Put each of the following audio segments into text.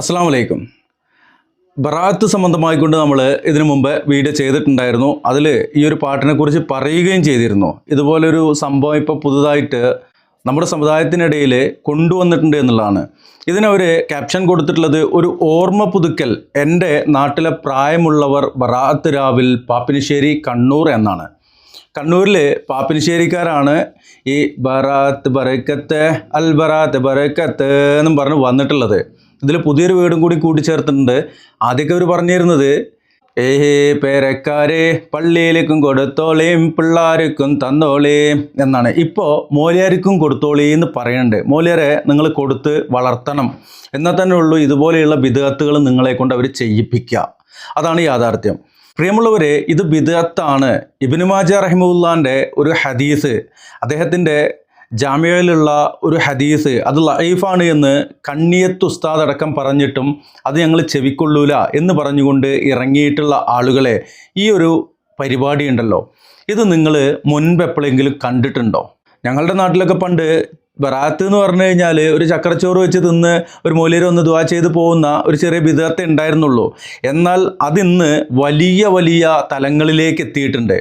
അസ്സാം വലൈക്കും ബറാത്ത് സംബന്ധമായിക്കൊണ്ട് നമ്മൾ ഇതിനു മുമ്പ് വീഡിയോ ചെയ്തിട്ടുണ്ടായിരുന്നു. അതിൽ ഈ ഒരു പാട്ടിനെ കുറിച്ച് പറയുകയും ചെയ്തിരുന്നു. ഇതുപോലൊരു സംഭവം ഇപ്പോൾ പുതുതായിട്ട് നമ്മുടെ സമുദായത്തിനിടയിൽ കൊണ്ടുവന്നിട്ടുണ്ട് എന്നുള്ളതാണ്. ഇതിനവർ ക്യാപ്ഷൻ കൊടുത്തിട്ടുള്ളത് ഒരു ഓർമ്മ പുതുക്കൽ എന്റെ നാട്ടിലെ പ്രായമുള്ളവർ ബറാത്ത് രാവിൽ പാപ്പിനിശ്ശേരി കണ്ണൂർ എന്നാണ്. കണ്ണൂരിൽ പാപ്പിനിശ്ശേരിക്കാരാണ് ഈ ബറാത്ത് ബറക്കത്ത് അൽ ബറാത്ത് ബറക്കത്ത് എന്നും പറഞ്ഞ് വന്നിട്ടുള്ളത്. ഇതിൽ പുതിയൊരു വീടും കൂടി കൂട്ടിച്ചേർത്തിട്ടുണ്ട്. ആദ്യമൊക്കെ അവർ പറഞ്ഞിരുന്നത് ഏഹേ പേരക്കാരെ പള്ളിയിലേക്കും കൊടുത്തോളേം പിള്ളേർക്കും തന്നോളേം എന്നാണ്. ഇപ്പോൾ മോലിയാർക്കും കൊടുത്തോളേ എന്ന് പറയുന്നുണ്ട്. മോലിയാരെ നിങ്ങൾ കൊടുത്ത് വളർത്തണം. എന്നാൽ തന്നെ ഉള്ളൂ ഇതുപോലെയുള്ള വിദഗത്തുകൾ നിങ്ങളെ കൊണ്ട് അവർ ചെയ്യിപ്പിക്കുക. അതാണ് യാഥാർത്ഥ്യം. പ്രിയമുള്ളവരെ ഇത് ബിദഅത്താണ് ഇബിനുമാജ റഹിമുല്ലാന്റെ ഒരു ഹദീസ്. അദ്ദേഹത്തിന്റെ ജാമ്യയിലുള്ള ഒരു ഹദീസ് അത് ലൈഫാണ് എന്ന് കണ്ണിയത്ത് ഉസ്താദ് അടക്കം പറഞ്ഞിട്ടും അത് ഞങ്ങൾ ചെവിക്കൊള്ളൂല എന്ന് പറഞ്ഞുകൊണ്ട് ഇറങ്ങിയിട്ടുള്ള ആളുകളെ ഈ ഒരു പരിപാടി ഉണ്ടല്ലോ. ഇത് നിങ്ങൾ മുൻപ് എപ്പോഴെങ്കിലും കണ്ടിട്ടുണ്ടോ? ഞങ്ങളുടെ നാട്ടിലൊക്കെ പണ്ട് ബറാത്ത് എന്ന് പറഞ്ഞു കഴിഞ്ഞാൽ ഒരു ചക്രച്ചോറ് വെച്ച് തിന്ന് ഒരു മൂലയിൽ ഒന്ന് ദുവാ ചെയ്ത് പോകുന്ന ഒരു ചെറിയ വിധത്തെ ഉണ്ടായിരുന്നുള്ളൂ. എന്നാൽ അതിന്ന് വലിയ വലിയ തലങ്ങളിലേക്ക് എത്തിയിട്ടുണ്ട്.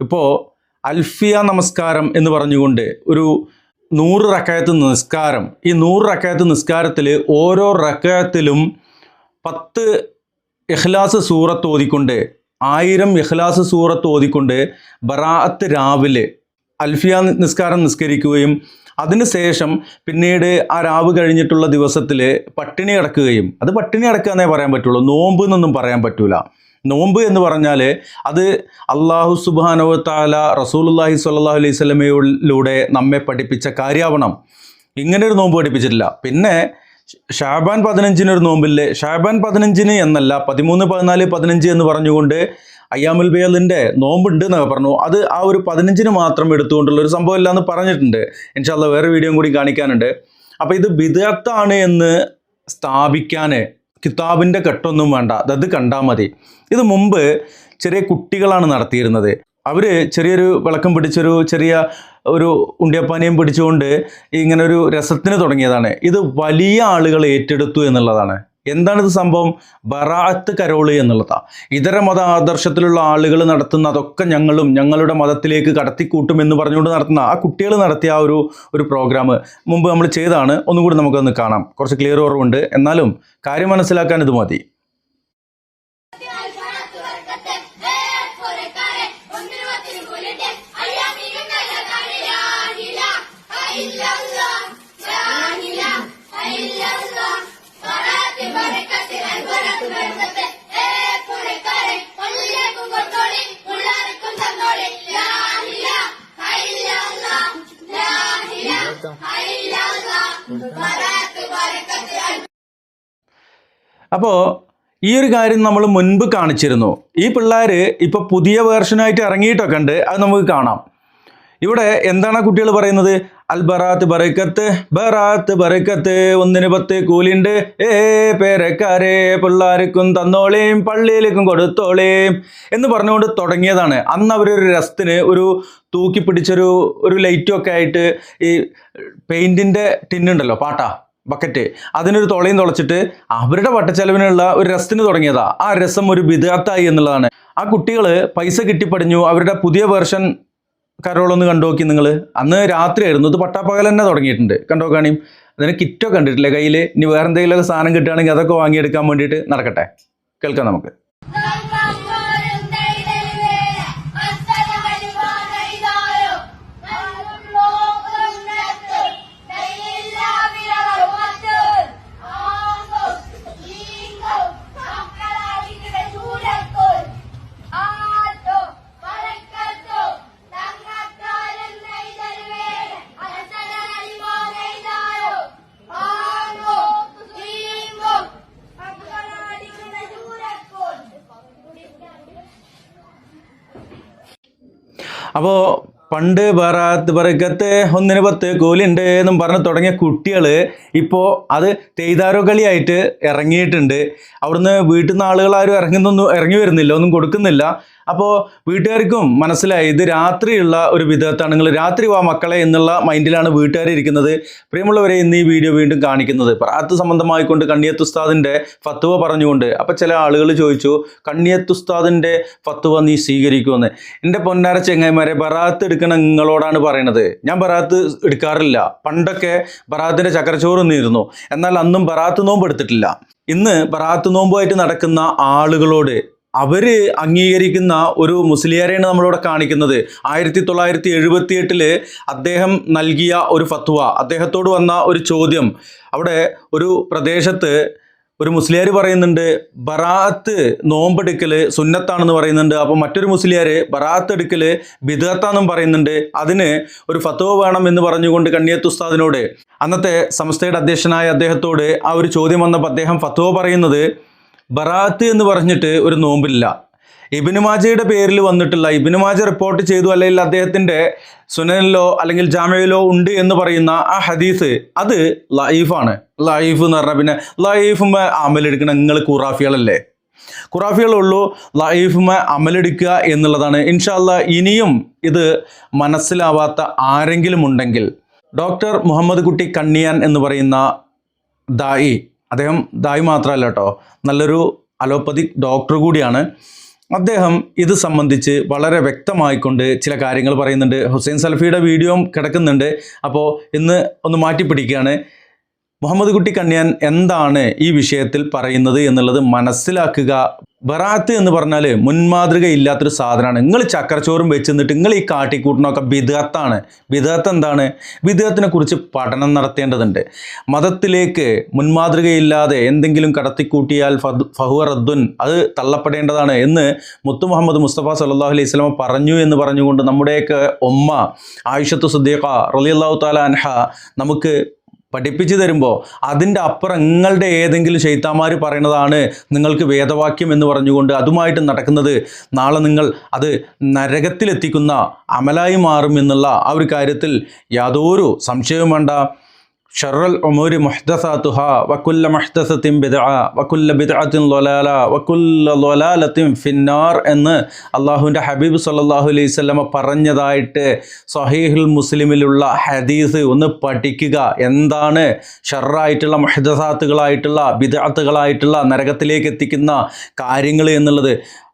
ഇപ്പോൾ അൽഫിയ നമസ്കാരം എന്ന് പറഞ്ഞുകൊണ്ട് ഒരു നൂറ് റക്കയത്ത് നിസ്കാരം. ഈ നൂറ് റക്കയത്ത് നിസ്കാരത്തിൽ ഓരോ റക്കയത്തിലും പത്ത് ഇഖ്ലാസ് സൂറത്ത് ഓതിക്കൊണ്ട് ആയിരം ഇഖ്ലാസ് സൂറത്ത് ഓതിക്കൊണ്ട് ബറാഅത്ത് രാവിലെ അൽഫിയ നിസ്കാരം നിസ്കരിക്കുകയും അതിനുശേഷം പിന്നീട് ആ രാവ് കഴിഞ്ഞിട്ടുള്ള ദിവസത്തിൽ പട്ടിണി കിടക്കുകയും. അത് പട്ടിണി കിടക്കുക എന്നേ പറയാൻ പറ്റുള്ളൂ. നോമ്പ് എന്നൊന്നും പറയാൻ പറ്റൂല. നോമ്പ് എന്ന് പറഞ്ഞാൽ അത് അള്ളാഹു സുബാനോ താല റസൂലുല്ലാഹി സ്വല്ലാഹു അലൈഹി സ്വലമയിലൂടെ നമ്മെ പഠിപ്പിച്ച കാര്യാവണം. ഇങ്ങനെ ഒരു നോമ്പ് പഠിപ്പിച്ചിട്ടില്ല. പിന്നെ ഷാബാൻ പതിനഞ്ചിന് ഒരു നോമ്പില്ലേ? ഷാബാൻ പതിനഞ്ചിന് എന്നല്ല പതിമൂന്ന് പതിനാല് പതിനഞ്ച് എന്ന് പറഞ്ഞുകൊണ്ട് അയ്യാമുൽ ബേലിന്റെ നോമ്പുണ്ട് എന്നൊക്കെ പറഞ്ഞു. അത് ആ ഒരു പതിനഞ്ചിന് മാത്രം എടുത്തുകൊണ്ടുള്ള ഒരു സംഭവം ഇല്ല എന്ന് പറഞ്ഞിട്ടുണ്ട് ഇൻഷാല്ല വേറെ വീഡിയോയും കൂടി കാണിക്കാനുണ്ട്. അപ്പോൾ ഇത് വിദഗ്ധാണ് എന്ന് സ്ഥാപിക്കാൻ കിതാബിന്റെ കെട്ടൊന്നും വേണ്ട. അത് കണ്ടാൽ മതി. ഇത് മുമ്പ് ചെറിയ കുട്ടികളാണ് നടത്തിയിരുന്നത്. അവർ ചെറിയൊരു വിളക്കം പിടിച്ചൊരു ചെറിയ ഒരു ഉണ്ടിയപ്പാനിയും പിടിച്ചുകൊണ്ട് ഇങ്ങനെ ഒരു രസത്തിന് തുടങ്ങിയതാണ്. ഇത് വലിയ ആളുകൾ ഏറ്റെടുത്തു എന്നുള്ളതാണ്. എന്താണിത് സംഭവം? ബറാത്ത് കരോൾ എന്നുള്ളതാണ് ഇതര മത ആദർശത്തിലുള്ള ആളുകൾ നടത്തുന്ന അതൊക്കെ ഞങ്ങളും ഞങ്ങളുടെ മതത്തിലേക്ക് കടത്തിക്കൂട്ടും എന്ന് പറഞ്ഞുകൊണ്ട് നടത്തുന്ന ആ കുട്ടികൾ നടത്തിയ ആ ഒരു ഒരു പ്രോഗ്രാം മുമ്പ് നമ്മൾ ചെയ്താണ് ഒന്നുകൂടി നമുക്കൊന്ന് കാണാം. കുറച്ച് ക്ലിയർ ഓർവുണ്ട് എന്നാലും കാര്യം മനസ്സിലാക്കാൻ ഇത് മതി. അപ്പോൾ ഈ ഒരു കാര്യം നമ്മൾ മുൻപ് കാണിച്ചിരുന്നു. ഈ പിള്ളേർ ഇപ്പോൾ പുതിയ വേർഷനായിട്ട് ഇറങ്ങിയിട്ടൊക്കെ ഉണ്ട്. അത് നമുക്ക് കാണാം. ഇവിടെ എന്താണ് കുട്ടികൾ പറയുന്നത്? അൽബറാത്ത് ബറക്കത്ത് ബറാത്ത് ബറക്കത്ത് ഒന്നിന് പത്ത് കൂലിണ്ട്. ഏ പേരക്കാരെ പിള്ളേർക്കും തന്നോളേം പള്ളിയിലേക്കും കൊടുത്തോളേം എന്ന് പറഞ്ഞുകൊണ്ട് തുടങ്ങിയതാണ്. അന്ന് അവരൊരു രസത്തിന് ഒരു തൂക്കി പിടിച്ചൊരു ഒരു ലൈറ്റും ഒക്കെ ആയിട്ട് ഈ പെയിന്റിന്റെ ടിന്നുണ്ടല്ലോ പാട്ടാ. ബക്കറ്റ് അതിനൊരു തുളയും തുളച്ചിട്ട് അവരുടെ വട്ടച്ചെലവിനുള്ള ഒരു രസത്തിന് തുടങ്ങിയതാ. ആ രസം ഒരു ബിദാത്തായി എന്നുള്ളതാണ്. ആ കുട്ടികൾ പൈസ കിട്ടിപ്പടിഞ്ഞു അവരുടെ പുതിയ വേർഷൻ കരോളൊന്ന് കണ്ടുനോക്കി നിങ്ങൾ അന്ന് രാത്രിയായിരുന്നു. ഇത് പട്ടാപ്പകൽ തന്നെ തുടങ്ങിയിട്ടുണ്ട്. കണ്ടോ കാണിയും അതിന് കിറ്റോ കണ്ടിട്ടില്ലേ കയ്യിൽ ഇനി വേറെ എന്തെങ്കിലുമൊക്കെ സാധനം കിട്ടുകയാണെങ്കിൽ അതൊക്കെ വാങ്ങിയെടുക്കാൻ വേണ്ടിയിട്ട് നടക്കട്ടെ. കേൾക്കാം നമുക്ക്. അപ്പോൾ പണ്ട് ബറാത്ത് ബറക്കത്ത് ഒന്നിന് പത്ത് കൂലിണ്ട് എന്നും പറഞ്ഞ് തുടങ്ങിയ കുട്ടികൾ ഇപ്പോൾ അത് തെയ്താരോ കളിയായിട്ട് ഇറങ്ങിയിട്ടുണ്ട്. അവിടുന്ന് വീട്ടിൽ നിന്ന് ആളുകൾ ആരും ഇറങ്ങുന്നൊന്നും ഇറങ്ങി വരുന്നില്ല ഒന്നും കൊടുക്കുന്നില്ല. അപ്പോൾ വീട്ടുകാർക്കും മനസ്സിലായി ഇത് രാത്രിയുള്ള ഒരു വിധത്താണ്. നിങ്ങൾ രാത്രി വാ മക്കളെ എന്നുള്ള മൈൻഡിലാണ് വീട്ടുകാർ ഇരിക്കുന്നത്. പ്രിയമുള്ളവരെ ഇന്ന് ഈ വീഡിയോ വീണ്ടും കാണിക്കുന്നത്. പ്രാത്ത് സംബന്ധമായിക്കൊണ്ട് കണ്ണിയത്ത് ഉസ്താദിന്റെ ഫത്തുവ പറഞ്ഞുകൊണ്ട് അപ്പോൾ ചില ആളുകൾ ചോദിച്ചു കണ്ണിയത്ത് ഉസ്താദിന്റെ ഫത്തുവ നീ സ്വീകരിക്കുമെന്ന്? എന്റെ പൊന്നാര ചെങ്ങായിമാരെ ബറാത്ത് എടുക്കണം നിങ്ങളോടാണ് പറയണത്. ഞാൻ ബറാത്ത് എടുക്കാറില്ല. പണ്ടൊക്കെ ബറാത്തിന്റെ ചക്കരച്ചോറ് നിന്നിരുന്നു എന്നാൽ അന്നും ബറാത്ത് നോമ്പ് എടുത്തിട്ടില്ല ഇന്ന് ബറാത്ത് നോമ്പുമായിട്ട് നടക്കുന്ന ആളുകളോട് അവർ അംഗീകരിക്കുന്ന ഒരു മുസ്ലിയാരെയാണ് നമ്മളിവിടെ കാണിക്കുന്നത്. ആയിരത്തി തൊള്ളായിരത്തി എഴുപത്തി എട്ടിൽ അദ്ദേഹം നൽകിയ ഒരു ഫത്വ അദ്ദേഹത്തോട് വന്ന ഒരു ചോദ്യം. അവിടെ ഒരു പ്രദേശത്ത് ഒരു മുസ്ലിയാർ പറയുന്നുണ്ട് ബറാത്ത് നോമ്പെടുക്കൽ സുന്നത്താണെന്ന് പറയുന്നുണ്ട്. അപ്പോൾ മറ്റൊരു മുസ്ലിയാർ ബറാത്ത് എടുക്കൽ ബിദത്താന്നും പറയുന്നുണ്ട്. അതിന് ഒരു ഫത്വ വേണം എന്ന് പറഞ്ഞുകൊണ്ട് കണ്ണിയത്ത് ഉസ്താദിനോട്. അന്നത്തെ സംസ്ഥയുടെ അധ്യക്ഷനായ അദ്ദേഹത്തോട് ആ ഒരു ചോദ്യം വന്നപ്പോൾ അദ്ദേഹം ഫത്വ പറയുന്നത് ബറാത്ത് എന്ന് പറഞ്ഞിട്ട് ഒരു നോമ്പില്ല. ഇബിനു മാജയുടെ പേരിൽ വന്നിട്ടുള്ള ഇബിനു മാജ റിപ്പോർട്ട് ചെയ്തു അല്ലെങ്കിൽ അദ്ദേഹത്തിന്റെ സുനനിലോ അല്ലെങ്കിൽ ജാമ്യയിലോ ഉണ്ട് എന്ന് പറയുന്ന ആ ഹദീസ് അത് ലൈഫാണ്. ലൈഫ് എന്ന് പറഞ്ഞാൽ പിന്നെ ലൈഫുമ്മ അമലെടുക്കണ നിങ്ങൾ ഖുറാഫികളല്ലേ. ഖുറാഫികളുള്ളൂ ലൈഫുമ്മ അമലെടുക്കുക എന്നുള്ളതാണ്. ഇൻഷാല്ല ഇനിയും ഇത് മനസ്സിലാവാത്ത ആരെങ്കിലും ഉണ്ടെങ്കിൽ ഡോക്ടർ മുഹമ്മദ് കുട്ടി കണ്ണിയാൻ എന്ന് പറയുന്ന ദായി അദ്ദേഹം ദായി മാത്രമല്ല കേട്ടോ നല്ലൊരു അലോപ്പതിക് ഡോക്ടർ കൂടിയാണ്. അദ്ദേഹം ഇത് സംബന്ധിച്ച് വളരെ വ്യക്തമായിക്കൊണ്ട് ചില കാര്യങ്ങൾ പറയുന്നുണ്ട്. ഹുസൈൻ സൽഫിയുടെ വീഡിയോയും കിടക്കുന്നുണ്ട്. അപ്പോൾ ഇന്ന് ഒന്ന് മാറ്റിപ്പിടിക്കുകയാണ്. മുഹമ്മദ് കുട്ടി കണ്യാൻ എന്താണ് ഈ വിഷയത്തിൽ പറയുന്നത് എന്നുള്ളത് മനസ്സിലാക്കുക. ബറാത്ത് എന്ന് പറഞ്ഞാൽ മുൻമാതൃക ഇല്ലാത്തൊരു സാധനമാണ്. നിങ്ങൾ ചക്കരച്ചോറും വെച്ച് നിന്നിട്ട് നിങ്ങൾ ഈ കാട്ടിക്കൂട്ടണമൊക്കെ വിദഗത്താണ് വിദഗത്ത് എന്താണ്? വിദഗത്തിനെ കുറിച്ച് പഠനം നടത്തേണ്ടതുണ്ട്. മതത്തിലേക്ക് മുൻമാതൃകയില്ലാതെ എന്തെങ്കിലും കടത്തിക്കൂട്ടിയാൽ ഫഹു റദ്ദുൻ അത് തള്ളപ്പെടേണ്ടതാണ് എന്ന് മുത്തു മുഹമ്മദ് മുസ്തഫ സല്ലാഹു അലൈഹി സ്വലമ പറഞ്ഞു എന്ന് പറഞ്ഞുകൊണ്ട് നമ്മുടെയൊക്കെ ഒമ്മ ആയിഷത്തു സുദ്ദീഖ റലിയല്ലാഹു താല അൻഹ നമുക്ക് പഠിപ്പിച്ചു തരുമ്പോൾ അതിന്റെ അപ്പുറം നിങ്ങളുടെ ഏതെങ്കിലും ശൈത്താമാർ പറയുന്നതാണ് നിങ്ങൾക്ക് വേദവാക്യം എന്ന് പറഞ്ഞുകൊണ്ട് അതുമായിട്ട് നടക്കുന്നത്. നാളെ നിങ്ങൾ അത് നരകത്തിലെത്തിക്കുന്ന അമലായി മാറും എന്നുള്ള ആ ഒരു കാര്യത്തിൽ യാതൊരു സംശയവും വേണ്ട. ഷറൽ ഒമൂരി മുഹ്ദസാത്തുഹ വക്കുല്ല മുഹ്ദസത്തിൻ ബിദ വക്കുല്ല ബിദ്അത്തിൻ ലൊലാല വക്കുല്ല ലൊലാലത്തിൻ ഫിന്നാർ എന്ന് അള്ളാഹുവിന്റെ ഹബീബ് സല്ലല്ലാഹു അലൈഹി സ്വലമ പറഞ്ഞതായിട്ട് സഹീഹുൽ മുസ്ലിമിലുള്ള ഹദീസ് ഒന്ന് പഠിക്കുക. എന്താണ്? ഷറായിട്ടുള്ള മുഹ്ദസാത്തുകളായിട്ടുള്ള ബിദഅത്തുകളായിട്ടുള്ള നരകത്തിലേക്ക് എത്തിക്കുന്ന കാര്യങ്ങൾ എന്നുള്ളത്.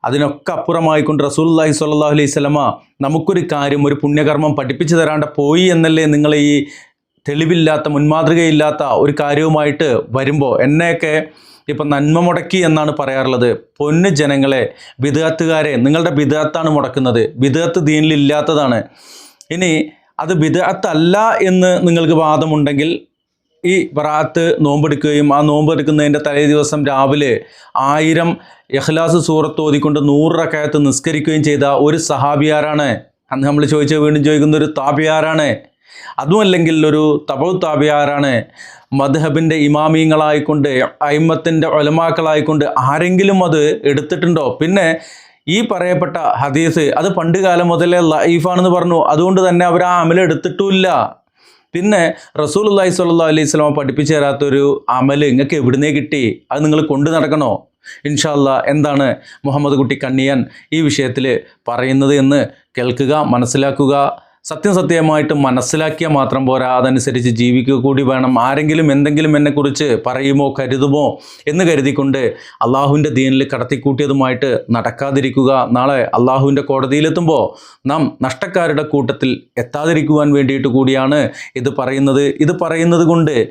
അതിനൊക്കെ അപ്പുറമായിക്കൊണ്ട് റസൂലുള്ളാഹി സ്വല്ലാഹു അലൈഹി സ്വലമ നമുക്കൊരു കാര്യം ഒരു പുണ്യകർമ്മം പഠിപ്പിച്ചു തരാണ്ട് പോയി എന്നല്ലേ നിങ്ങൾ ഈ തെളിവില്ലാത്ത മുൻമാതൃകയില്ലാത്ത ഒരു കാര്യവുമായിട്ട് വരുമ്പോൾ എന്നെയൊക്കെ ഇപ്പം നന്മ മുടക്കി എന്നാണ് പറയാറുള്ളത്. പൊന്ന് ജനങ്ങളെ വിദഗത്തുകാരെ നിങ്ങളുടെ വിദഗത്താണ് മുടക്കുന്നത്. വിദഗത്ത് ദീനിലില്ലാത്തതാണ് ഇനി അത് വിദഗത്തല്ല എന്ന് നിങ്ങൾക്ക് വാദമുണ്ടെങ്കിൽ ഈ ബറാത്ത് നോമ്പെടുക്കുകയും ആ നോമ്പെടുക്കുന്നതിന്റെ തലേ ദിവസം രാവിലെ ആയിരം യഹ്ലാസ് സൂറത്ത് ഓതിക്കൊണ്ട് നൂറ് റക്കായത്ത് നിസ്കരിക്കുകയും ചെയ്ത ഒരു സഹാബിയാരാണ്. അന്ന് നമ്മൾ ചോദിച്ച വീണ്ടും ചോദിക്കുന്ന ഒരു താബിയാരാണ് അതുമല്ലെങ്കിൽ ഒരു തപവ് താബിയാരാണ് മദ്ഹബിന്റെ ഇമാമിയങ്ങളായിക്കൊണ്ട് അയിമത്തിന്റെ ഒലമാക്കളായിക്കൊണ്ട് ആരെങ്കിലും അത് എടുത്തിട്ടുണ്ടോ? പിന്നെ ഈ പറയപ്പെട്ട ഹദീസ് അത് പണ്ട് കാലം മുതലേ ലൈഫാണെന്ന് പറഞ്ഞു. അതുകൊണ്ട് തന്നെ അവർ ആ അമൽ പിന്നെ റസൂൽ അള്ളഹി സ്വല്ലാ അലൈഹി സ്വലാമ പഠിപ്പിച്ചു തരാത്തൊരു അമൽ നിങ്ങൾക്ക് എവിടുന്നേ കിട്ടി? അത് നിങ്ങൾ കൊണ്ടു നടക്കണോ? ഇൻഷാല്ല എന്താണ് മുഹമ്മദ് കുട്ടി കണ്ണിയാൻ ഈ വിഷയത്തിൽ പറയുന്നത് എന്ന് കേൾക്കുക മനസ്സിലാക്കുക. സത്യം സത്യമായിട്ട് മനസ്സിലാക്കിയാൽ മാത്രം പോരാ. അതനുസരിച്ച് ജീവിക്കുക കൂടി വേണം. ആരെങ്കിലും എന്തെങ്കിലും എന്നെക്കുറിച്ച് പറയുമോ കരുതുമോ എന്ന് കരുതിക്കൊണ്ട് അള്ളാഹുവിന്റെ ദീനിൽ കടത്തിക്കൂട്ടിയതുമായിട്ട് നടക്കാതിരിക്കുക. നാളെ അള്ളാഹുവിന്റെ കോടതിയിലെത്തുമ്പോൾ നാം നഷ്ടക്കാരുടെ കൂട്ടത്തിൽ എത്താതിരിക്കുവാൻ വേണ്ടിയിട്ട് കൂടിയാണ് ഇത് പറയുന്നത്. ഇത് പറയുന്നത് കൊണ്ട്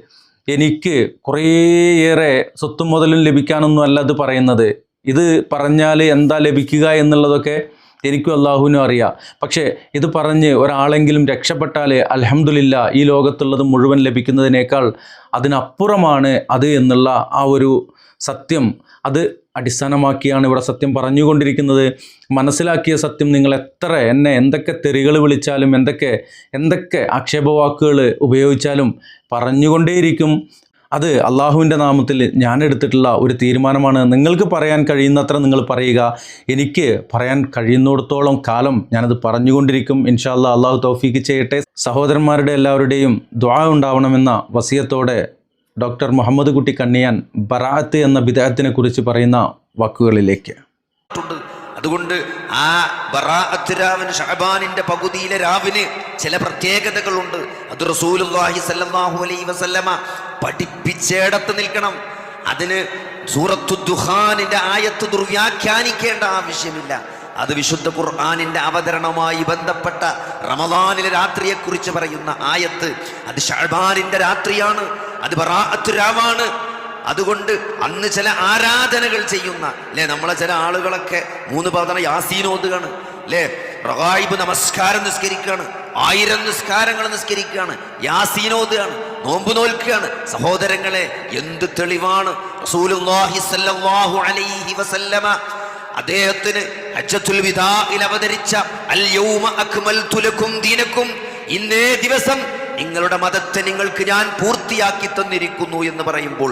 എനിക്ക് കുറേയേറെ സ്വത്തും മുതലും ലഭിക്കാനൊന്നും അല്ല ഇത് പറയുന്നത്. ഇത് പറഞ്ഞാൽ എന്താ ലഭിക്കുക എന്നുള്ളതൊക്കെ എനിക്കും അള്ളാഹുവിനും അറിയാം. പക്ഷേ ഇത് പറഞ്ഞ് ഒരാളെങ്കിലും രക്ഷപ്പെട്ടാൽ അലഹമുല്ല ഈ ലോകത്തുള്ളത് മുഴുവൻ ലഭിക്കുന്നതിനേക്കാൾ അതിനപ്പുറമാണ് അത് എന്നുള്ള ആ ഒരു സത്യം. അത് അടിസ്ഥാനമാക്കിയാണ് ഇവിടെ സത്യം പറഞ്ഞുകൊണ്ടിരിക്കുന്നത്. മനസ്സിലാക്കിയ സത്യം നിങ്ങൾ എത്ര എന്നെ എന്തൊക്കെ തെറികൾ വിളിച്ചാലും എന്തൊക്കെ എന്തൊക്കെ ആക്ഷേപവാക്കുകൾ ഉപയോഗിച്ചാലും പറഞ്ഞുകൊണ്ടേയിരിക്കും. അത് അള്ളാഹുവിന്റെ നാമത്തിൽ ഞാൻ എടുത്തിട്ടുള്ള ഒരു തീരുമാനമാണ്. നിങ്ങൾക്ക് പറയാൻ കഴിയുന്നത്ര നിങ്ങൾ പറയുക. എനിക്ക് പറയാൻ കഴിയുന്നിടത്തോളം കാലം ഞാനത് പറഞ്ഞുകൊണ്ടിരിക്കും. ഇൻഷാല്ല അള്ളാഹു തൗഫീക്ക് ചെയ്യട്ടെ. സഹോദരന്മാരുടെ എല്ലാവരുടെയും ദ്വാ ഉണ്ടാവണമെന്ന വസിയത്തോടെ ഡോക്ടർ മുഹമ്മദ് കുട്ടി കണ്ണിയാൻ ബറാത്ത് എന്ന വിദേഹത്തിനെ കുറിച്ച് പറയുന്ന വാക്കുകളിലേക്ക്. അതുകൊണ്ട് ആ ബറാഅത്ത് ഷഹബാനിന്റെ പകുതിയിലെ രാവിന് ചില പ്രത്യേകതകളുണ്ട്. അത് റസൂലുള്ളാഹി സല്ലല്ലാഹു അലൈഹി വസല്ലമ പഠിപ്പിച്ചേടത്ത് നിൽക്കണം. അതിന് സൂറത്തു ദുഹാനിന്റെ ആയത്ത് ദുർവ്യാഖ്യാനിക്കേണ്ട ആവശ്യമില്ല. അത് വിശുദ്ധ ഖുർആാനിന്റെ അവതരണവുമായി ബന്ധപ്പെട്ട റമദാനിലെ രാത്രിയെക്കുറിച്ച് പറയുന്ന ആയത്ത് അത് ഷഹബാനിന്റെ രാത്രിയാണ് അത് ബറാഅത്ത് രാവാണ് അതുകൊണ്ട് അന്ന് ചില ആരാധനകൾ ചെയ്യുന്ന അല്ലെ നമ്മളെ ചില ആളുകളൊക്കെ മൂന്ന് പാതന യാസീനോതുകയാണ് അല്ലേ റഹായിബ് നമസ്കാരം നിസ്കരിക്കുകയാണ് ആയിരം നിസ്കാരങ്ങൾ നിസ്കരിക്കുകയാണ് യാസീനോതുകയാണ് നോമ്പ് നോൽക്കുകയാണ്. സഹോദരങ്ങളെ എന്ത് തെളിവാണ്? അദ്ദേഹത്തിന് ഹജ്ജത്തുൽ അവതരിച്ച അൽ യൗമ ഇന്നേ ദിവസം നിങ്ങളുടെ മതത്തെ നിങ്ങൾക്ക് ഞാൻ പൂർത്തിയാക്കി തന്നിരിക്കുന്നു എന്ന് പറയുമ്പോൾ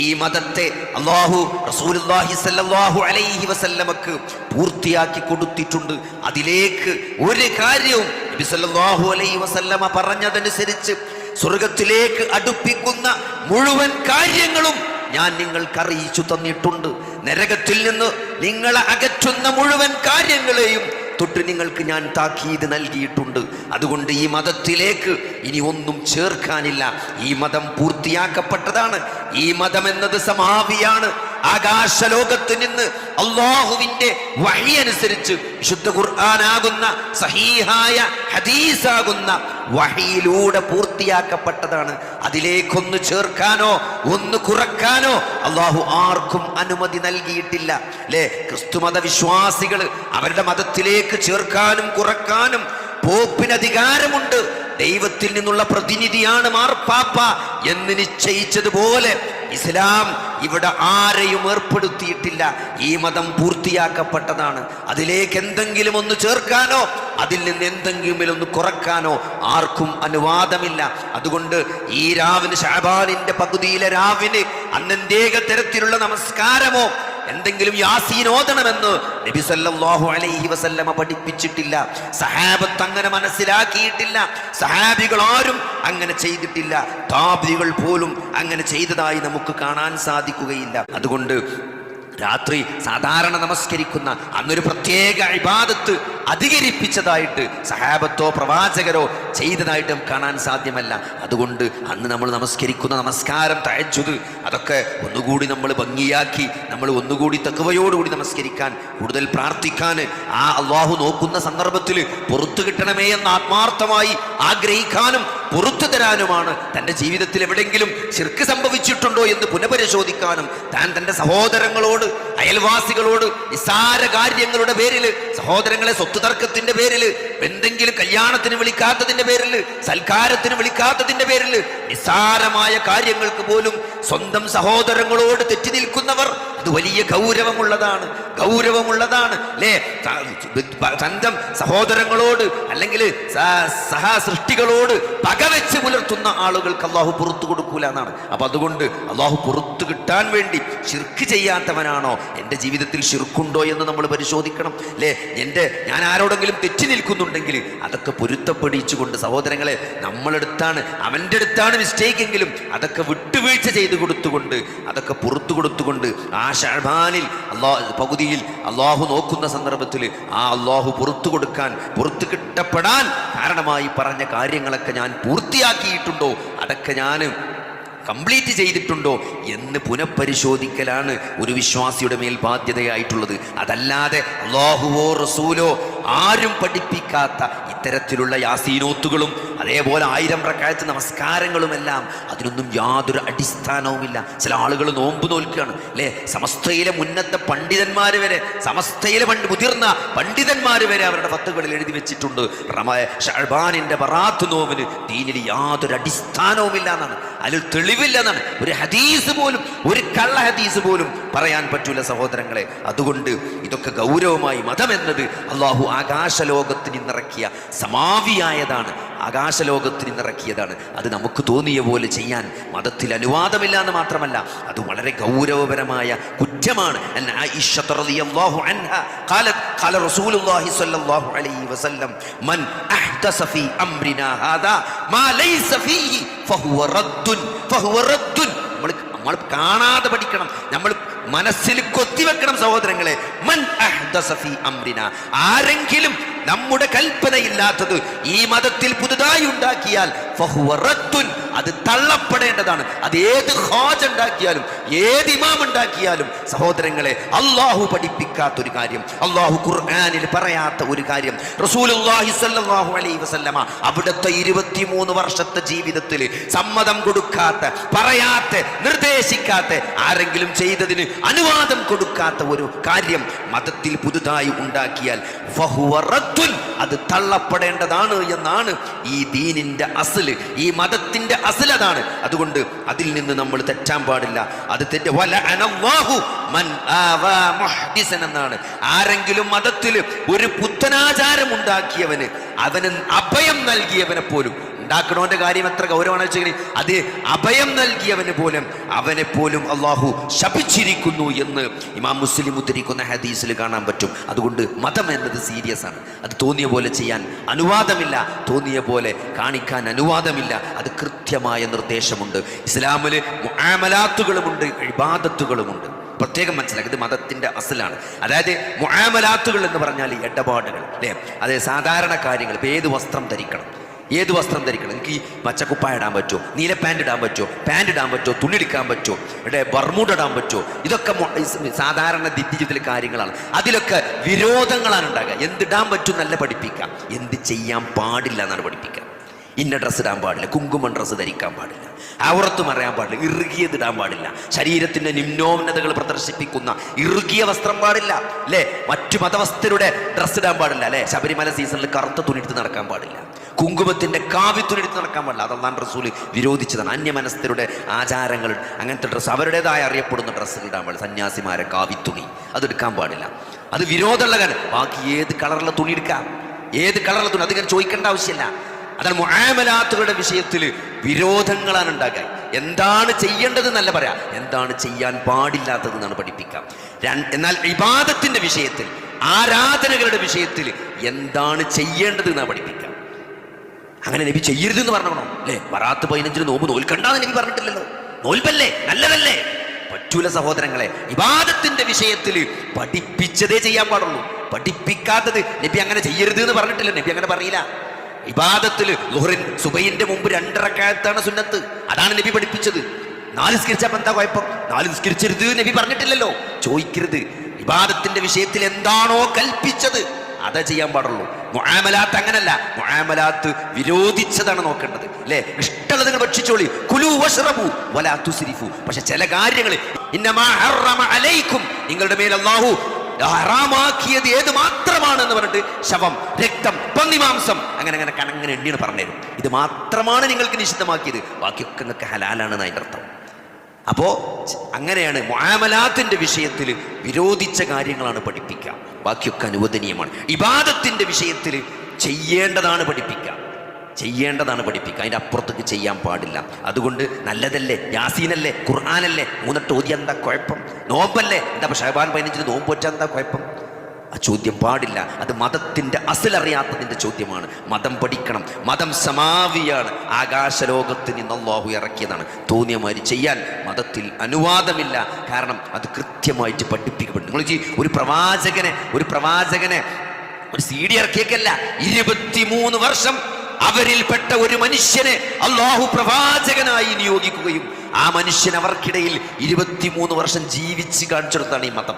ഈ മതത്തെ അള്ളാഹു റസൂലുള്ളാഹി സല്ലല്ലാഹു അലൈഹി വസല്ലമക്ക് പൂർത്തിയാക്കി കൊടുത്തിട്ടുണ്ട്. അതിലേക്ക് ഒരു കാര്യവും നബി സല്ലാഹു അലൈഹി വസല്ലമ പറഞ്ഞതനുസരിച്ച് സ്വർഗത്തിലേക്ക് അടുപ്പിക്കുന്ന മുഴുവൻ കാര്യങ്ങളും ഞാൻ നിങ്ങൾക്ക് അറിയിച്ചു തന്നിട്ടുണ്ട്. നരകത്തിൽ നിന്ന് നിങ്ങളെ അകറ്റുന്ന മുഴുവൻ കാര്യങ്ങളെയും തൊട്ട് നിങ്ങൾക്ക് ഞാൻ താക്കീത് നൽകിയിട്ടുണ്ട്. അതുകൊണ്ട് ഈ മതത്തിലേക്ക് ഇനി ഒന്നും ചേർക്കാനില്ല. ഈ മതം പൂർത്തിയാക്കപ്പെട്ടതാണ്. ഈ മതം എന്നത് സമാവിയാണ്. ആകാശലോകത്ത് നിന്ന് അള്ളാഹുവിന്റെ വഴി അനുസരിച്ച് വിശുദ്ധ ഖുർആാനാകുന്ന സഹീഹായ ഹദീസാകുന്ന വഴിയിലൂടെ പൂർത്തിയാക്കപ്പെട്ടതാണ്. അതിലേക്കൊന്ന് ചേർക്കാനോ ഒന്ന് കുറക്കാനോ അള്ളാഹു ആർക്കും അനുമതി നൽകിയിട്ടില്ല. അല്ലേ ക്രിസ്തുമത വിശ്വാസികൾ അവരുടെ മതത്തിലേക്ക് ചേർക്കാനും കുറക്കാനും പോപ്പിന് അധികാരമുണ്ട് ദൈവത്തിൽ നിന്നുള്ള പ്രതിനിധിയാണ് മാർപ്പാപ്പ എന്ന് നിശ്ചയിച്ചതുപോലെ ഇസ്ലാം ഇവിടെ ആരെയും ഏർപ്പെടുത്തിയിട്ടില്ല. ഈ മതം പൂർത്തിയാക്കപ്പെട്ടതാണ്. അതിലേക്ക് എന്തെങ്കിലും ഒന്ന് ചേർക്കാനോ അതിൽ നിന്ന് എന്തെങ്കിലും ഒന്ന് കുറക്കാനോ ആർക്കും അനുവാദമില്ല. അതുകൊണ്ട് ഈ രാവിന് ഷാബാനിന്റെ പകുതിയിലെ രാവിന് അന്നെന്തേക തരത്തിലുള്ള നമസ്കാരമോ എന്തെങ്കിലും യാസീൻ ഓതണമെന്ന് നബി സല്ലല്ലാഹു അലൈഹി വസല്ലമ പഠിപ്പിച്ചിട്ടില്ല. സഹാബത്ത് അങ്ങനെ മനസ്സിലാക്കിയിട്ടില്ല. സഹാബികൾ ആരും അങ്ങനെ ചെയ്തിട്ടില്ല. താബികൾ പോലും അങ്ങനെ ചെയ്തതായി നമുക്ക് കാണാൻ സാധിക്കുകയില്ല. അതുകൊണ്ട് രാത്രി സാധാരണ നമസ്കരിക്കുന്ന അന്നൊരു പ്രത്യേക ഇബാദത്ത് അധികരിപ്പിച്ചതായിട്ട് സഹാബത്തോ പ്രവാചകരോ ചെയ്തതായിട്ടും കാണാൻ സാധ്യമല്ല. അതുകൊണ്ട് അന്ന് നമ്മൾ നമസ്കരിക്കുന്ന നമസ്കാരം തഴച്ചത് അതൊക്കെ ഒന്നുകൂടി നമ്മൾ ഭംഗിയാക്കി നമ്മൾ ഒന്നുകൂടി തക്കവയോടുകൂടി നമസ്കരിക്കാൻ കൂടുതൽ പ്രാർത്ഥിക്കാൻ ആ അള്ളാഹു നോക്കുന്ന സന്ദർഭത്തിൽ പുറത്തു കിട്ടണമേ എന്ന് ആത്മാർത്ഥമായി ആഗ്രഹിക്കാനും പുറത്തു തരാനുമാണ് തന്റെ ജീവിതത്തിൽ എവിടെയെങ്കിലും ശിർക്ക് സംഭവിച്ചിട്ടുണ്ടോ എന്ന് പുനഃപരിശോധിക്കാനും താൻ തന്റെ സഹോദരങ്ങളോട് അയൽവാസികളോട് നിസാര കാര്യങ്ങളുടെ പേരിൽ സഹോദരങ്ങളെ സ്വത്ത് തർക്കത്തിന്റെ പേരിൽ എന്തെങ്കിലും കല്യാണത്തിന് വിളിക്കാത്തതിന്റെ പേരിൽ സൽക്കാരത്തിന് വിളിക്കാത്തതിന്റെ പേരിൽ നിസാരമായ കാര്യങ്ങൾക്ക് പോലും സ്വന്തം സഹോദരങ്ങളോട് തെറ്റി നിൽക്കുന്നവർ അത് വലിയ ഗൗരവമുള്ളതാണ്. ഗൗരവമുള്ളതാണ്. അല്ലേ സ്വന്തം സഹോദരങ്ങളോട് അല്ലെങ്കിൽ സഹസൃഷ്ടികളോട് പകവെച്ച് പുലർത്തുന്ന ആളുകൾക്ക് അള്ളാഹു പുറത്തു കൊടുക്കൂല എന്നാണ്. അപ്പൊ അതുകൊണ്ട് അള്ളാഹു പുറത്തു കിട്ടാൻ വേണ്ടി ഷിർക്ക് ചെയ്യാത്തവനാണോ? എന്റെ ജീവിതത്തിൽ ഷിർക്കുണ്ടോ എന്ന് നമ്മൾ പരിശോധിക്കണം. അല്ലേ എന്റെ ഞാൻ ആരോടെങ്കിലും തെറ്റി നിൽക്കുന്നുണ്ടെങ്കിൽ അതൊക്കെ പൊരുത്തപ്പെടിച്ചുകൊണ്ട് സഹോദരങ്ങളെ നമ്മളെടുത്താണ് അവന്റെ അടുത്താണ് മിസ്റ്റേക്ക് എങ്കിലും അതൊക്കെ വിട്ടുവീഴ്ച ചെയ്തു കൊടുത്തുകൊണ്ട് അതൊക്കെ പുറത്തു കൊടുത്തുകൊണ്ട് ആ ഷഹബാനിൽ അള്ളാഹ് പകുതിയിൽ അള്ളാഹു നോക്കുന്ന സന്ദർഭത്തിൽ ആ അള്ളാഹു പുറത്തു കൊടുക്കാൻ പുറത്തു കിട്ടപ്പെടാൻ കാരണമായി പറഞ്ഞ കാര്യങ്ങളൊക്കെ ഞാൻ പൂർത്തിയാക്കിയിട്ടുണ്ടോ? അതൊക്കെ ഞാൻ കംപ്ലീറ്റ് ചെയ്തിട്ടുണ്ടോ? എന്ന് പുനഃപരിശോധിക്കലാണ് ഒരു വിശ്വാസിയുടെ മേൽ ബാധ്യതയായിട്ടുള്ളത്. അതല്ലാതെ അള്ളാഹുവോ റസൂലോ ആരും പഠിപ്പിക്കാത്ത ഇത്തരത്തിലുള്ള യാസീനോത്തുകളും അതേപോലെ ആയിരം പ്രക്കാലത്ത് നമസ്കാരങ്ങളുമെല്ലാം അതിനൊന്നും യാതൊരു അടിസ്ഥാനവുമില്ല. ചില ആളുകൾ നോമ്പ് നോൽക്കുകയാണ്. അല്ലേ? സമസ്തയിലെ മുന്നത്തെ പണ്ഡിതന്മാർ വരെ സമസ്തയിലെ പണ്ട് മുതിർന്ന പണ്ഡിതന്മാർ വരെ അവരുടെ പത്തുകളിൽ എഴുതി വെച്ചിട്ടുണ്ട്. റമ ഷഹബാനിന്റെ ബറാത്ത് നോവിന് ദീനിൽ യാതൊരു അടിസ്ഥാനവുമില്ല എന്നാണ്. അതിൽ തെളിവില്ല എന്നാണ്. ഒരു ഹദീസ് പോലും ഒരു കള്ള ഹദീസ് പോലും പറയാൻ പറ്റൂല സഹോദരങ്ങളെ. അതുകൊണ്ട് ഇതൊക്കെ ഗൗരവമായി മതമെന്നത് അള്ളാഹു ആകാശലോകത്തിന് നിറക്കിയ സമാവിയായതാണ്. ആകാശലോകത്തിന് ഇന്നിറക്കിയതാണ് അത് നമുക്ക് തോന്നിയ പോലെ ചെയ്യാൻ മതത്തിൽ അനുവാദമില്ല എന്ന് മാത്രമല്ല അത് വളരെ ഗൗരവപരമായ കുറ്റമാണ്. നമ്മൾ കാണാതെ പഠിക്കണം. നമ്മൾ മനസ്സിൽ കൊത്തിവെക്കണം സഹോദരങ്ങളെ. മൻ അഹ്ദസ ഫീ അംറിന ആരെങ്കിലും നമ്മുടെ കൽപ്പനയില്ലാത്തത് ഈ മതത്തിൽ പുതുതായി ഉണ്ടാക്കിയാൽ അത് തള്ളപ്പെടേണ്ടതാണ്. അത് ഏത് ഹാജ് ഉണ്ടാക്കിയാലും ഏത് ഇമാം ഉണ്ടാക്കിയാലും സഹോദരങ്ങളെ അള്ളാഹു പഠിപ്പിക്കാത്ത ഒരു കാര്യം അള്ളാഹു ഖുർആാനിൽ പറയാത്ത ഒരു കാര്യം. റസൂലുള്ളാഹി അലൈ വസല്ലമ അവിടുത്തെ ഇരുപത്തിമൂന്ന് വർഷത്തെ ജീവിതത്തിൽ സമ്മതം കൊടുക്കാത്ത പറയാത്ത നിർദ്ദേശിക്കാത്ത ആരെങ്കിലും ചെയ്തതിന് അനുവാദം കൊടുക്കാത്ത ഒരു കാര്യം മതത്തിൽ പുതുതായി ഉണ്ടാക്കിയാൽ ഫഹുവ റദ്ദുൻ. അത് തള്ളപ്പെടേണ്ടതാണ് എന്നാണ് ഈ ദീനിന്റെ അസൽ ഈ മതത്തിന്റെ അസൽ അതാണ്. അതുകൊണ്ട് അതിൽ നിന്ന് നമ്മൾ തെറ്റാൻ പാടില്ല. അത് തെറ്റ്. വല മൻ എന്നാണ്. ആരെങ്കിലും മതത്തിൽ ഒരു പുത്തനാചാരം ഉണ്ടാക്കിയവന് അവന് അഭയം നൽകിയവനെ പോലും ഉണ്ടാക്കണോന്റെ കാര്യം എത്ര ഗൗരവമാണ് വെച്ചാൽ അത് അഭയം നൽകിയവന് പോലും അവനെ പോലും അള്ളാഹു ശപിച്ചിരിക്കുന്നു എന്ന് ഇമാം മുസ്ലിം ഉദ്ധരിക്കുന്ന ഹദീസിൽ കാണാൻ പറ്റും. അതുകൊണ്ട് മതം എന്നത് സീരിയസ് ആണ്. അത് തോന്നിയ പോലെ ചെയ്യാൻ അനുവാദമില്ല. തോന്നിയ പോലെ കാണിക്കാൻ അനുവാദമില്ല. അത് കൃത്യമായ നിർദ്ദേശമുണ്ട്. ഇസ്ലാമിൽ ആമലാത്തുകളുമുണ്ട് ഇബാദത്തുകളുമുണ്ട്. പ്രത്യേകം മനസ്സിലാക്കി ഇത് മതത്തിന്റെ അസലാണ്. അതായത് മുആമലാത്തുകൾ എന്ന് പറഞ്ഞാൽ ഇടപാടുകൾ അല്ലേ? അതെ സാധാരണ കാര്യങ്ങൾ ഇപ്പൊ ഏത് വസ്ത്രം ധരിക്കണം? ഏത് വസ്ത്രം ധരിക്കണം? എനിക്ക് പച്ചക്കുപ്പായ ഇടാൻ പറ്റുമോ? നീല പാന്റ് ഇടാൻ പറ്റുമോ? പാന്റ് ഇടാൻ പറ്റുമോ? തുണി എടുക്കാൻ പറ്റുമോ? ഇവിടെ ബർമൂഡ് ഇടാൻ പറ്റുമോ? ഇതൊക്കെ സാധാരണ നിത്യജീവിതത്തിലെ കാര്യങ്ങളാണ്. അതിലൊക്കെ വിരോധങ്ങളാണ് ഉണ്ടാകുക. എന്തിടാൻ പറ്റും നല്ല പഠിപ്പിക്കാം എന്ത് ചെയ്യാൻ പാടില്ല എന്നാണ് പഠിപ്പിക്കുക. ഇന്ന ഡ്രസ്സ് ഇടാൻ പാടില്ല കുങ്കുമം ഡ്രസ്സ് ധരിക്കാൻ പാടില്ല അവർത്ത് മറയാൻ പാടില്ല ഇറുകിയത് ഇടാൻ പാടില്ല ശരീരത്തിന്റെ നിമ്നോന്നതകൾ പ്രദർശിപ്പിക്കുന്ന ഇറുകിയ വസ്ത്രം പാടില്ല അല്ലേ? മറ്റു മതവസ്ഥരുടെ ഡ്രസ്സ് ഇടാൻ പാടില്ല അല്ലേ? ശബരിമല സീസണിൽ കറുത്ത തുണിയെടുത്ത് നടക്കാൻ പാടില്ല കുങ്കുമത്തിന്റെ കാവ്യ തുണിയെടുത്ത് നടക്കാൻ പാടില്ല അതെല്ലാം റസൂൽ വിരോധിച്ചതാണ്. അന്യമനസ്ഥരുടെ ആചാരങ്ങൾ അങ്ങനത്തെ ഡ്രസ്സ് അവരുടേതായ അറിയപ്പെടുന്ന ഡ്രസ്സുകൾ ഇടാൻ പാടില്ല സന്യാസിമാരെ കാവിത്തുണി അതെടുക്കാൻ പാടില്ല. അത് വിരോധമുള്ള കാര്യം ബാക്കി ഏത് കളറിലെ തുണി എടുക്കാം? ഏത് കളറിലെ തുണി? അതിങ്ങനെ ചോദിക്കേണ്ട ആവശ്യമില്ല. അതാണ് മുഴാമലാത്തുകളുടെ വിഷയത്തിൽ വിരോധങ്ങളാണ് ഉണ്ടാക്കുക എന്താണ് ചെയ്യേണ്ടത് എന്നല്ല പറയാം. എന്താണ് ചെയ്യാൻ പാടില്ലാത്തത് എന്നാണ് പഠിപ്പിക്കാം. എന്നാൽ ഇബാദത്തിന്റെ വിഷയത്തിൽ ആരാധനകളുടെ വിഷയത്തിൽ എന്താണ് ചെയ്യേണ്ടത് എന്നാണ് പഠിപ്പിക്കാം. അങ്ങനെ നബി ചെയ്യരുത് എന്ന് പറഞ്ഞോ അല്ലേ? വറാത്ത് പതിനഞ്ചിന് നോമ്പ് നോൽക്കണ്ടെന്ന് നബി പറഞ്ഞിട്ടില്ലല്ലോ. നോൽപ്പല്ലേ? നല്ലതല്ലേ? പറ്റൂല സഹോദരങ്ങളെ ഇബാദത്തിന്റെ വിഷയത്തിൽ പഠിപ്പിച്ചതേ ചെയ്യാൻ പാടുള്ളൂ. പഠിപ്പിക്കാത്തത് നബി അങ്ങനെ ചെയ്യരുത് എന്ന് പറഞ്ഞിട്ടില്ല. നബി അങ്ങനെ പറയില്ല. ഇബാദത്തിൽ ലുഹറിൻ സുബൈന്റെ മുമ്പ് രണ്ടരക്കാലത്താണ് സുന്നത്ത്. അതാണ് നബി പഠിപ്പിച്ചത്. നാല് നിസ്കരിച്ച എന്താ കുഴപ്പം? നാല് നിസ്കരിച്ചരുത് നബി പറഞ്ഞിട്ടില്ലല്ലോ. ചോദിക്കരുത്. ഇബാദത്തിന്റെ വിഷയത്തിൽ എന്താണോ കൽപ്പിച്ചത് അതേ ചെയ്യാൻ പാടുള്ളൂ. മുആമലാത്ത് അങ്ങനല്ല. മുആമലാത്ത് വിരോധിച്ചതാണ് നോക്കേണ്ടത്. അല്ലേ? ഇഷ്ടമുള്ളത് നിങ്ങൾ ഭക്ഷിച്ചോളി. കുലു വഷ്റബു വലാ പക്ഷെ ചില കാര്യങ്ങൾ ഇന്നമാ ഹറമ അലൈക്കും. നിങ്ങളുടെ മേൽ അല്ലാഹു ഹറാമാക്കിയത് ഏത് മാത്രമാണെന്ന് പറഞ്ഞിട്ട് ശവം രക്തം പന്നിമാംസം അങ്ങനെ അങ്ങനെ കണങ്ങനെ എണ്ണിയാണ് പറഞ്ഞുതരും ഇത് മാത്രമാണ് നിങ്ങൾക്ക് നിഷിദ്ധമാക്കിയത്. ബാക്കിയൊക്കെ നിങ്ങൾക്ക് ഹലാലാണെന്ന് അതിന്റെ അർത്ഥം. അപ്പോ അങ്ങനെയാണ് മുആമലാത്തിന്റെ വിഷയത്തിൽ വിരോധിച്ച കാര്യങ്ങളാണ് പഠിപ്പിക്കുക. ബാക്കിയൊക്കെ അനുവദനീയമാണ്. ഇബാദത്തിന്റെ വിഷയത്തിൽ ചെയ്യേണ്ടതാണ് പഠിപ്പിക്കുക. ചെയ്യേണ്ടതാണ് പഠിപ്പിക്കുക. അതിന്റെ അപ്പുറത്തേക്ക് ചെയ്യാൻ പാടില്ല. അതുകൊണ്ട് നല്ലതല്ലേ? യാസീനല്ലേ? ഖുർആാനല്ലേ? മൂന്നിട്ട് ഓതി എന്താ കുഴപ്പം? നോമ്പല്ലേ എന്താ ഷഹബാൻ പതിനഞ്ചിന് നോമ്പ് വെച്ചാൽ എന്താ കുഴപ്പം? ആ ചോദ്യം പാടില്ല. അത് മതത്തിന്റെ അസിലറിയാത്തതിന്റെ ചോദ്യമാണ്. മതം പഠിക്കണം. മതം സമാവിയാണ്. ആകാശലോകത്ത് നിന്ന് അള്ളാഹു ഇറക്കിയതാണ്. തോന്നിയ മാതിരി ചെയ്യാൻ മതത്തിൽ അനുവാദമില്ല. കാരണം അത് കൃത്യമായിട്ട് പഠിപ്പിക്കപ്പെടും. നിങ്ങൾ ഒരു പ്രവാചകനെ ഒരു പ്രവാചകനെ ഒരു സി ഡി ഇറക്കിയേക്കല്ല ഇരുപത്തിമൂന്ന് വർഷം അവരിൽപ്പെട്ട ഒരു മനുഷ്യനെ അള്ളാഹു പ്രവാചകനായി നിയോഗിക്കുകയും ആ മനുഷ്യൻ അവർക്കിടയിൽ ഇരുപത്തിമൂന്ന് വർഷം ജീവിച്ച് കാണിച്ചെടുത്താണ് ഈ മതം.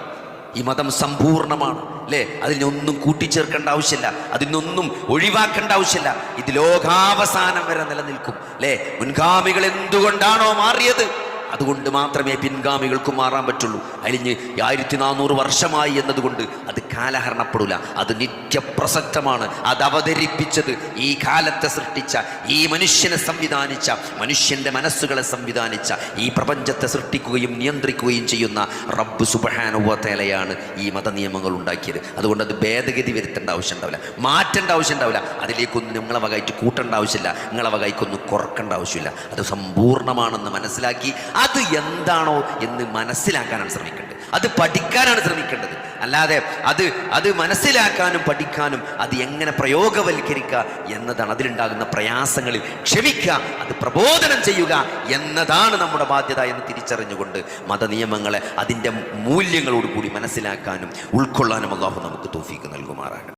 ഈ മതം സമ്പൂർണമാണ് അല്ലേ? അതിനൊന്നും കൂട്ടിച്ചേർക്കേണ്ട ആവശ്യമില്ല അതിനൊന്നും ഒഴിവാക്കേണ്ട ആവശ്യമില്ല. ഇത് ലോകാവസാനം വരെ നിലനിൽക്കും അല്ലേ? മുൻഗാമികൾ എന്തുകൊണ്ടാണോ മാറിയത്? അതുകൊണ്ട് മാത്രമേ പിൻഗാമികൾക്ക് മാറാൻ പറ്റുള്ളൂ. അലിഞ്ഞ് ആയിരത്തി നാനൂറ് വർഷമായി എന്നതുകൊണ്ട് അത് കാലഹരണപ്പെടില്ല അത് നിത്യപ്രസക്തമാണ്. അത് അവതരിപ്പിച്ചത് ഈ കാലത്തെ സൃഷ്ടിച്ച ഈ മനുഷ്യനെ സംവിധാനിച്ച മനുഷ്യന്റെ മനസ്സുകളെ സംവിധാനിച്ച ഈ പ്രപഞ്ചത്തെ സൃഷ്ടിക്കുകയും നിയന്ത്രിക്കുകയും ചെയ്യുന്ന റബ്ബ് സുബഹാനുവത്തേലയാണ് ഈ മതനിയമങ്ങൾ ഉണ്ടാക്കിയത്. അതുകൊണ്ട് അത് ഭേദഗതി വരുത്തേണ്ട ആവശ്യം ഉണ്ടാവില്ല. മാറ്റേണ്ട ആവശ്യം ഉണ്ടാവില്ല. അതിലേക്കൊന്നും നിങ്ങളെ വകയിട്ട് കൂട്ടേണ്ട ആവശ്യമില്ല. നിങ്ങളെ വകയ്ക്കൊന്നും കുറക്കേണ്ട ആവശ്യമില്ല. അത് സമ്പൂർണമാണെന്ന് മനസ്സിലാക്കി അത് എന്താണോ എന്ന് മനസ്സിലാക്കാനാണ് ശ്രമിക്കേണ്ടത്. അത് പഠിക്കാനാണ് ശ്രമിക്കേണ്ടത്. അല്ലാതെ അത് അത് മനസ്സിലാക്കാനും പഠിക്കാനും അത് എങ്ങനെ പ്രയോഗവൽക്കരിക്കുക എന്നതാണ് അതിലുണ്ടാകുന്ന പ്രയാസങ്ങളിൽ ക്ഷമിക്കുക അത് പ്രബോധനം ചെയ്യുക എന്നതാണ് നമ്മുടെ ബാധ്യത എന്ന് തിരിച്ചറിഞ്ഞുകൊണ്ട് മതനിയമങ്ങളെ അതിന്റെ മൂല്യങ്ങളോട് കൂടി മനസ്സിലാക്കാനും ഉൾക്കൊള്ളാനും അള്ളാഹു നമുക്ക് തോഫീക്ക് നൽകുമാറാണ്